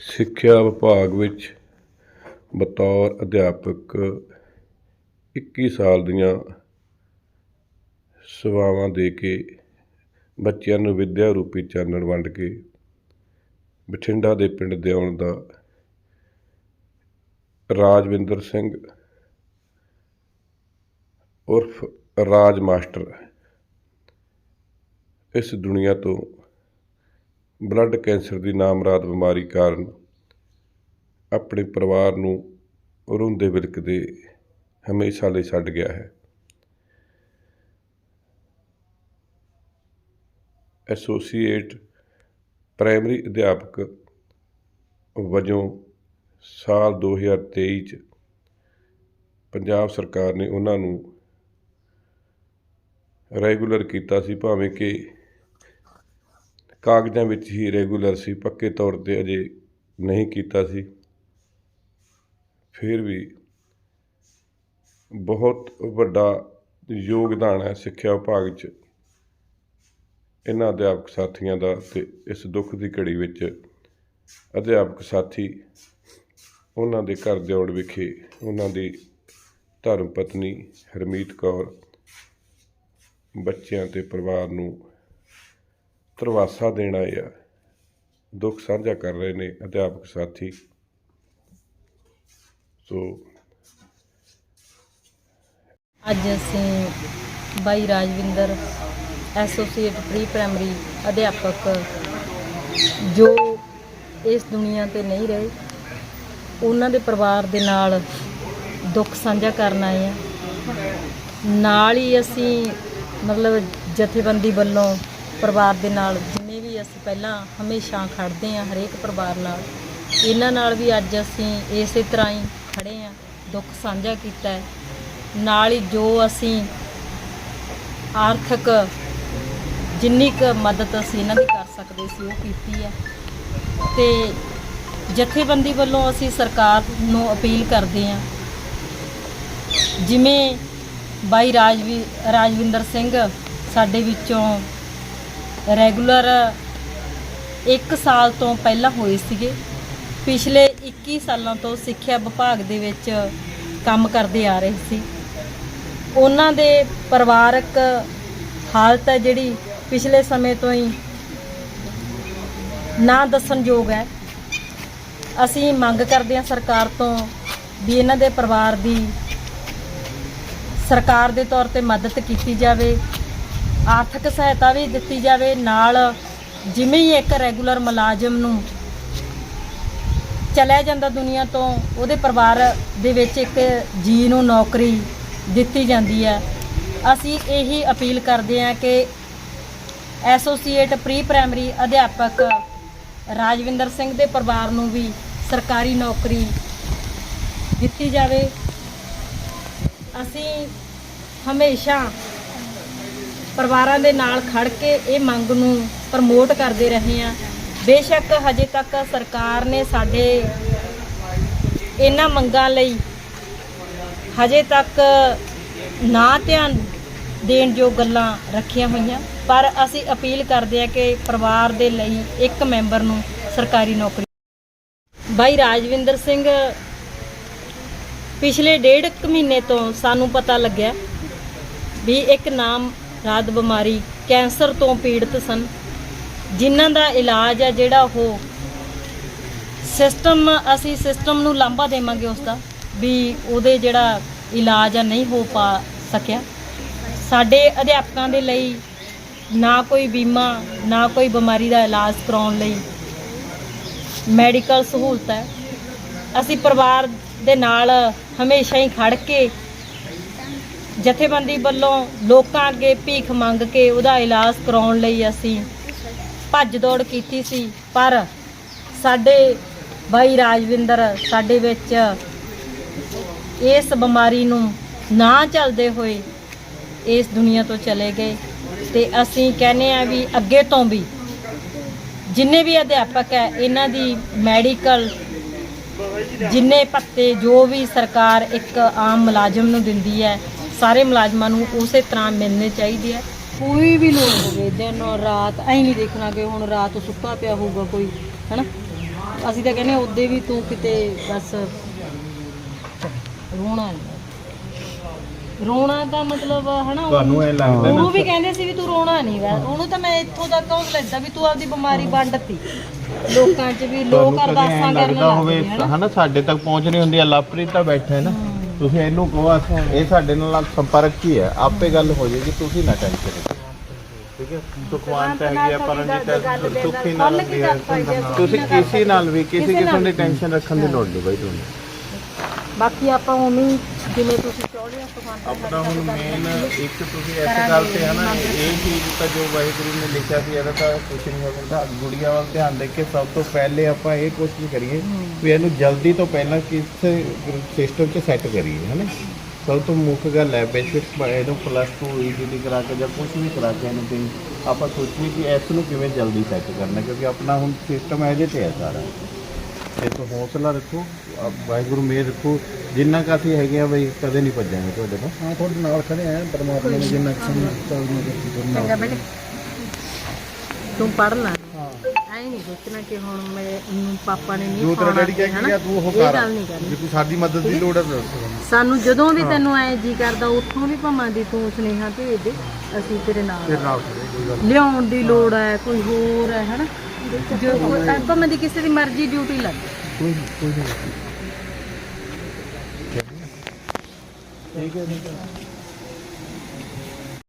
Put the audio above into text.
ਸਿੱਖਿਆ ਵਿਭਾਗ ਵਿੱਚ ਬਤੌਰ ਅਧਿਆਪਕ 21 ਸਾਲ ਦੀਆਂ ਸੇਵਾਵਾਂ ਦੇ ਕੇ ਬੱਚਿਆਂ ਨੂੰ ਵਿੱਦਿਆ ਰੂਪੀ ਚਾਨਣ ਵੰਡ ਕੇ ਬਠਿੰਡਾ ਦੇ ਪਿੰਡ ਦਿਉਣ ਦਾ ਰਾਜਵਿੰਦਰ ਸਿੰਘ ਉਰਫ ਰਾਜ ਮਾਸਟਰ ਇਸ ਦੁਨੀਆ ਤੋਂ ਬਲੱਡ ਕੈਂਸਰ ਦੀ ਨਾਮਰਾਦ ਬਿਮਾਰੀ ਕਾਰਨ ਆਪਣੇ ਪਰਿਵਾਰ ਨੂੰ ਰੋਂਦੇ ਵਿਲਕਦੇ ਹਮੇਸ਼ਾ ਲਈ ਛੱਡ ਗਿਆ ਹੈ। ਐਸੋਸੀਏਟ ਪ੍ਰਾਇਮਰੀ ਅਧਿਆਪਕ ਵਜੋਂ ਸਾਲ 2023 ਚ ਪੰਜਾਬ ਸਰਕਾਰ ਨੇ ਉਹਨਾਂ ਨੂੰ ਰੈਗੂਲਰ ਕੀਤਾ ਸੀ, ਭਾਵੇਂ ਕਿ ਕਾਗਜ਼ਾਂ ਵਿੱਚ ਹੀ ਰੈਗੂਲਰ ਸੀ, ਪੱਕੇ ਤੌਰ ਤੇ ਅਜੇ ਨਹੀਂ ਕੀਤਾ ਸੀ। ਫਿਰ ਵੀ ਬਹੁਤ ਵੱਡਾ ਯੋਗਦਾਨ ਹੈ ਸਿੱਖਿਆ ਵਿਭਾਗ 'ਚ। ਇਹਨਾਂ ਅਧਿਆਪਕ ਸਾਥੀਆਂ ਦਾ ਤੇ ਇਸ ਦੁੱਖ ਦੀ ਘੜੀ ਵਿੱਚ ਅਧਿਆਪਕ ਸਾਥੀ ਉਹਨਾਂ ਦੇ ਘਰ ਦਿਉੜ ਵਿਖੇ ਉਹਨਾਂ ਦੀ ਧਰਮ ਪਤਨੀ ਹਰਮੀਤ ਕੌਰ ਬੱਚਿਆਂ ਤੇ ਪਰਿਵਾਰ ਨੂੰ ਧਰਵਾਸਾ ਦੇਣ ਆਏ ਆ। ਦੁੱਖ ਸਾਂਝਾ ਕਰ ਰਹੇ ਨੇ ਅਧਿਆਪਕ ਸਾਥੀ। ਸੋ ਅੱਜ ਅਸੀਂ ਬਾਈ ਰਾਜਵਿੰਦਰ ਐਸੋਸੀਏਟ ਪ੍ਰੀ ਪ੍ਰਾਇਮਰੀ ਅਧਿਆਪਕ, ਜੋ ਇਸ ਦੁਨੀਆ ਤੇ ਨਹੀਂ ਰਹੇ, ਉਹਨਾਂ ਦੇ ਪਰਿਵਾਰ ਦੇ ਨਾਲ ਦੁੱਖ ਸਾਂਝਾ ਕਰਨ ਆਏ ਆ। ਨਾਲ ਹੀ ਅਸੀਂ ਮਤਲਬ ਜਥੇਬੰਦੀ ਵੱਲੋਂ ਪਰਿਵਾਰ ਦੇ ਨਾਲ ਜਿੰਨੇ ਵੀ ਅਸੀਂ ਪਹਿਲਾਂ ਹਮੇਸ਼ਾ ਖੜਦੇ ਆ ਹਰੇਕ ਪਰਿਵਾਰ ਨਾਲ, ਇਹਨਾਂ ਨਾਲ ਵੀ ਅੱਜ ਅਸੀਂ ਇਸੇ ਤਰ੍ਹਾਂ ਹੀ ਖੜੇ ਆ ਦੁੱਖ ਸਾਂਝਾ ਕੀਤਾ ਹੈ। ਨਾਲ ਹੀ ਜੋ ਅਸੀਂ ਆਰਥਿਕ ਜਿੰਨੀ ਕੁ ਮਦਦ ਅਸੀਂ ਇਹਨਾਂ ਦੀ ਕਰ ਸਕਦੇ ਸੀ, ਉਹ ਕੀਤੀ ਹੈ। ਤੇ ਜਥੇਬੰਦੀ ਵੱਲੋਂ ਅਸੀਂ ਸਰਕਾਰ ਨੂੰ ਅਪੀਲ ਕਰਦੇ ਹਾਂ, ਜਿਵੇਂ ਬਾਈ ਰਾਜਵੀ, ਰਾਜਵਿੰਦਰ ਸਿੰਘ ਸਾਡੇ ਵਿੱਚੋਂ ਰੈਗੂਲਰ 1 ਸਾਲ ਤੋਂ ਪਹਿਲਾਂ ਹੋਏ ਸੀਗੇ। ਪਿਛਲੇ 21 ਸਾਲਾਂ ਤੋਂ ਸਿੱਖਿਆ ਵਿਭਾਗ ਦੇ ਵਿੱਚ ਕੰਮ ਕਰਦੇ ਆ ਰਹੇ ਸੀ। ਉਹਨਾਂ ਦੇ ਪਰਿਵਾਰਕ ਹਾਲਤ ਹੈ ਜਿਹੜੀ ਪਿਛਲੇ ਸਮੇਂ ਤੋਂ ਹੀ ਨਾ ਦੱਸਣਯੋਗ ਹੈ। ਅਸੀਂ ਮੰਗ ਕਰਦੇ ਹਾਂ ਸਰਕਾਰ ਤੋਂ ਵੀ ਇਹਨਾਂ ਦੇ ਪਰਿਵਾਰ ਦੀ ਸਰਕਾਰ ਦੇ ਤੌਰ ਤੇ ਮਦਦ ਕੀਤੀ ਜਾਵੇ। ਆਰਥਿਕ ਸਹਾਇਤਾ ਵੀ ਦਿੱਤੀ ਜਾਵੇ, ਨਾਲ ਜਿਵੇਂ ਹੀ ਇੱਕ ਰੈਗੂਲਰ ਮੁਲਾਜ਼ਮ ਨੂੰ ਚਲਿਆ ਜਾਂਦਾ ਦੁਨੀਆ ਤੋਂ, ਉਹਦੇ ਪਰਿਵਾਰ ਦੇ ਵਿੱਚ ਇੱਕ ਜੀ ਨੂੰ ਨੌਕਰੀ ਦਿੱਤੀ ਜਾਂਦੀ ਹੈ। ਅਸੀਂ ਇਹੀ ਅਪੀਲ ਕਰਦੇ ਹਾਂ ਕਿ ਐਸੋਸੀਏਟ ਪ੍ਰੀ ਪ੍ਰਾਇਮਰੀ ਅਧਿਆਪਕ ਰਾਜਵਿੰਦਰ ਸਿੰਘ ਦੇ ਪਰਿਵਾਰ ਨੂੰ ਵੀ ਸਰਕਾਰੀ ਨੌਕਰੀ ਦਿੱਤੀ ਜਾਵੇ। ਅਸੀਂ ਹਮੇਸ਼ਾ ਪਰਿਵਾਰਾਂ ਦੇ ਨਾਲ ਖੜ ਕੇ ਇਹ ਮੰਗ ਨੂੰ ਪ੍ਰਮੋਟ ਕਰਦੇ ਰਹੇ ਹਾਂ। ਬੇਸ਼ੱਕ ਹਜੇ ਤੱਕ ਸਰਕਾਰ ਨੇ ਸਾਡੇ ਇਹਨਾਂ ਮੰਗਾਂ ਲਈ ਹਜੇ ਤੱਕ ਨਾ ਧਿਆਨ ਦੇਣ ਜੋ ਗੱਲਾਂ ਰੱਖੀਆਂ ਹੋਈਆਂ, ਪਰ ਅਸੀਂ ਅਪੀਲ ਕਰਦੇ ਹਾਂ ਕਿ ਪਰਿਵਾਰ ਦੇ ਲਈ ਇੱਕ ਮੈਂਬਰ ਨੂੰ ਸਰਕਾਰੀ ਨੌਕਰੀ ਬਾਈ ਰਾਜਵਿੰਦਰ ਸਿੰਘ, ਪਿਛਲੇ ਡੇਢ ਕੁ ਮਹੀਨੇ ਤੋਂ ਸਾਨੂੰ ਪਤਾ ਲੱਗਿਆ ਵੀ ਇੱਕ ਨਾਮ ਰਾਤ ਬਿਮਾਰੀ, ਕੈਂਸਰ ਤੋਂ ਪੀੜਤ ਸਨ। ਜਿਨ੍ਹਾਂ ਦਾ ਇਲਾਜ ਹੈ ਜਿਹੜਾ ਉਹ ਸਿਸਟਮ, ਅਸੀਂ ਸਿਸਟਮ ਨੂੰ ਲਾਂਭਾ ਦੇਵਾਂਗੇ ਉਸ ਦਾ ਵੀ ਉਹਦੇ ਜਿਹੜਾ ਇਲਾਜ ਆ ਨਹੀਂ ਹੋ ਪਾ ਸਕਿਆ। ਸਾਡੇ ਅਧਿਆਪਕਾਂ ਦੇ ਲਈ ਨਾ ਕੋਈ ਬੀਮਾ, ਨਾ ਕੋਈ ਬਿਮਾਰੀ ਦਾ ਇਲਾਜ ਕਰਾਉਣ ਲਈ ਮੈਡੀਕਲ ਸਹੂਲਤ ਹੈ। ਅਸੀਂ ਪਰਿਵਾਰ ਦੇ ਨਾਲ ਹਮੇਸ਼ਾ ਹੀ ਖੜ ਕੇ ਜਥੇਬੰਦੀ ਵੱਲੋਂ ਲੋਕਾਂ ਅੱਗੇ ਭੀਖ ਮੰਗ ਕੇ ਉਹਦਾ ਇਲਾਜ ਕਰਾਉਣ ਲਈ ਅਸੀਂ ਭੱਜ ਦੌੜ ਕੀਤੀ ਸੀ, ਪਰ ਸਾਡੇ ਬਾਈ ਰਾਜਵਿੰਦਰ ਸਾਡੇ ਵਿੱਚ ਇਸ ਬਿਮਾਰੀ ਨੂੰ ਨਾ ਚੱਲਦੇ ਹੋਏ ਇਸ ਦੁਨੀਆ ਤੋਂ ਚਲੇ ਗਏ ਤੇ ਅਸੀਂ ਕਹਿੰਦੇ ਆ ਵੀ ਅੱਗੇ ਤੋਂ ਵੀ ਜਿੰਨੇ ਵੀ ਅਧਿਆਪਕ ਹੈ, ਇਹਨਾਂ ਦੀ ਮੈਡੀਕਲ ਜਿੰਨੇ ਭੱਤੇ ਜੋ ਵੀ ਸਰਕਾਰ ਇੱਕ ਆਮ ਮੁਲਾਜ਼ਮ ਨੂੰ ਦਿੰਦੀ ਹੈ ਸਾਰੇ ਮੁਲਾਜ਼ਮਾਂ ਨੂੰ ਉਸੇ ਤਰ੍ਹਾਂ ਮਿਲਣੇ ਚਾਹੀਦੇ ਹੈ। ਕੋਈ ਵੀ ਲੋੜ ਹੋਵੇ ਦਿਨ ਔਰ ਰਾਤ ਐਂ ਨਹੀਂ ਦੇਖਣਾ ਕਿ ਹੁਣ ਰਾਤ ਸੁੱਤਾ ਪਿਆ ਹੋਊਗਾ ਕੋਈ ਹਨਾ? ਅਸੀਂ ਤਾਂ ਕਹਿੰਦੇ ਉਹਦੇ ਵੀ ਤੂੰ ਕਿਤੇ ਬਸ ਰੋਣਾ ਨਹੀਂ ਰੋਣਾ ਦਾ ਮਤਲਬ ਹਨਾ ਤੁਹਾਨੂੰ ਇਹ ਲੱਗਦਾ ਉਹਨੂੰ ਵੀ ਕਹਿੰਦੇ ਸੀ ਵੀ ਤੂੰ ਰੋਣਾ ਨਹੀਂ ਵਾ। ਉਹਨੂੰ ਤਾਂ ਮੈਂ ਇੱਥੋਂ ਤੱਕ ਹੌਸਲਾ ਦਿੱਤਾ ਵੀ ਤੂੰ ਆਪਦੀ ਬਿਮਾਰੀ ਵੰਡਤੀ ਲੋਕਾਂ 'ਚ ਵੀ ਲੋਕ ਅਰਦਾਸਾਂ ਕਰਨ ਲੱਗਦਾ ਲੱਗ ਹੋਵੇ ਹਨਾ? ਸਾਡੇ ਤੱਕ ਪਹੁੰਚ ਨਹੀਂ ਹੁੰਦੀ। ਆ ਲਵਪ੍ਰੀਤ ਤਾਂ ਬੈਠਾ ਹੈ ਨਾ। ਤੁਸੀਂ ਇਹਨੂੰ ਕਹੋ ਇਹ ਸਾਡੇ ਨਾਲ ਸੰਪਰਕ ਹੀ ਹੈ। ਆਪੇ ਗੱਲ ਹੋ ਜਾਏਗੀ ਤੁਸੀਂ ਨਾ ਟੈਨਸ਼ਨ ਲਓ। ਠੀਕ ਹੈ? ਸੁਖਵਾਨ ਤਾਂ ਹੈਗੀ ਆ ਪਰਮਜੀਤ ਸੁਖੀ ਨਾਲ ਹੈ ਤੁਸੀਂ ਕਿਸੇ ਨਾਲ ਵੀ ਕਿਸੇ ਕਿਸਮ ਦੀ ਟੈਨਸ਼ਨ ਰੱਖਣ ਦੀ ਲੋੜ ਨਹੀਂ ਬਾਈ ਤੁਹਾਨੂੰ। ਬਾਕੀ ਆਪਾਂ ਉਵੇਂ ਜਿਵੇਂ ਤੁਸੀਂ ਚਾਹੁੰਦੇ ਹੋ ਆਪਣਾ ਹੁਣ ਮੇਨ ਇੱਕ ਤੁਸੀਂ ਇਸ ਗੱਲ ਤੇ ਹੈ ਨਾ ਇਹ ਚੀਜ਼ ਤਾਂ ਜੋ ਵਾਹਿਗੁਰੂ ਨੇ ਲਿਖਿਆ ਸੀ ਇਹਦਾ ਤਾਂ ਕੁਝ ਨਹੀਂ ਹੋ ਸਕਦਾ ਗੁੜੀਆ ਵੱਲ ਧਿਆਨ ਦੇ ਕੇ ਸਭ ਤੋਂ ਪਹਿਲੇ ਆਪਾਂ ਇਹ ਕੋਸ਼ਿਸ਼ ਕਰੀਏ ਵੀ ਇਹਨੂੰ ਜਲਦੀ ਤੋਂ ਪਹਿਲਾਂ ਕਿਸੇ ਸਿਸਟਮ 'ਚ ਸੈੱਟ ਕਰੀਏ ਹੈ ਨਾ? ਸਭ ਤੋਂ ਮੁੱਖ ਗੱਲ ਹੈ ਬੇਸਿਕ ਇਹਨੂੰ ਪਲੱਸ 2 ਈਜ਼ੀਲੀ ਕਰਾ ਕੇ ਜਾਂ ਕੁਝ ਵੀ ਕਰਾ ਕੇ ਇਹਨੂੰ ਵੀ ਆਪਾਂ ਸੋਚੀਏ ਕਿ ਇਸ ਨੂੰ ਕਿਵੇਂ ਜਲਦੀ ਸੈੱਟ ਕਰਨਾ ਕਿਉਂਕਿ ਆਪਣਾ ਹੁਣ ਸਿਸਟਮ ਇਹਦੇ ਤੇ ਹੈ ਸਾਰਾ। ਇਹ ਤੋਂ ਹੌਸਲਾ ਰੱਖੋ ਆਪ ਵਾਹਿਗੁਰੂ ਮੇਰ ਰੱਖੋ। ਜਿੰਨਾ ਕੁ ਅਸੀਂ ਹੈਗੇ ਆ ਬਈ ਕਦੇ ਨਹੀਂ ਭੱਜਾਂਗੇ ਤੁਹਾਡੇ ਤੋਂ। ਹਾਂ ਤੁਹਾਡੇ ਨਾਲ ਖੜੇ ਆ ਪਰਮਾਤਮਾ ਨੇ ਜਿੰਨਾ ਕੁ ਸਾਨੂੰ ਚੱਲਦੀ ਚੰਗਾ ਬੇਟੇ। ਤੂੰ ਪੜ ਲੈ। ਐ ਨਹੀਂ ਸੋਚਣਾ ਕਿ ਹੁਣ ਮੈਂ ਨੂੰ ਪਾਪਾ ਨੇ ਨਹੀਂ ਜੋ ਤੇਰਾ ਪਾਉਣਾ ਡੈਡੀ ਕਹਿ ਹਨਾ? ਕੇ ਗਿਆ ਤੂੰ ਉਹ ਕਰ। ਗੱਲ ਨਹੀਂ ਕਰਨੀ। ਜੇ ਤੂੰ ਸਾਡੀ ਮਦਦ ਦੀ ਲੋੜ ਹੈ ਤਾਂ ਦੱਸ ਸਾਨੂੰ ਜਦੋਂ ਵੀ ਤੈਨੂੰ ਐ ਜੀ ਕਰਦਾ ਉੱਥੋਂ ਵੀ ਭਾਵਾਂ ਦੀ ਤੂੰ ਸੁਨੇਹਾ ਭੇਜ ਦੇ। ਅਸੀਂ ਤੇਰੇ ਨਾਲ ਆ। ਨਾਲ ਖੜੇ ਕੋਈ ਗੱਲ ਲਿਆਉਣ ਦੀ ਲੋੜ ਹੈ ਕੋਈ ਹੋਰ ਹੈ ਹਨਾ? ਜੋ ਕੋਈ ਭਾਵੇਂ ਦੀ ਕਿਸੇ ਦੀ ਮਰਜ਼ੀ ਡਿਊਟੀ ਲੱਗ ਕੋਈ ਕੋਈ ਨਹੀਂ ਠੀਕ ਹੈ ਠੀਕ ਹੈ।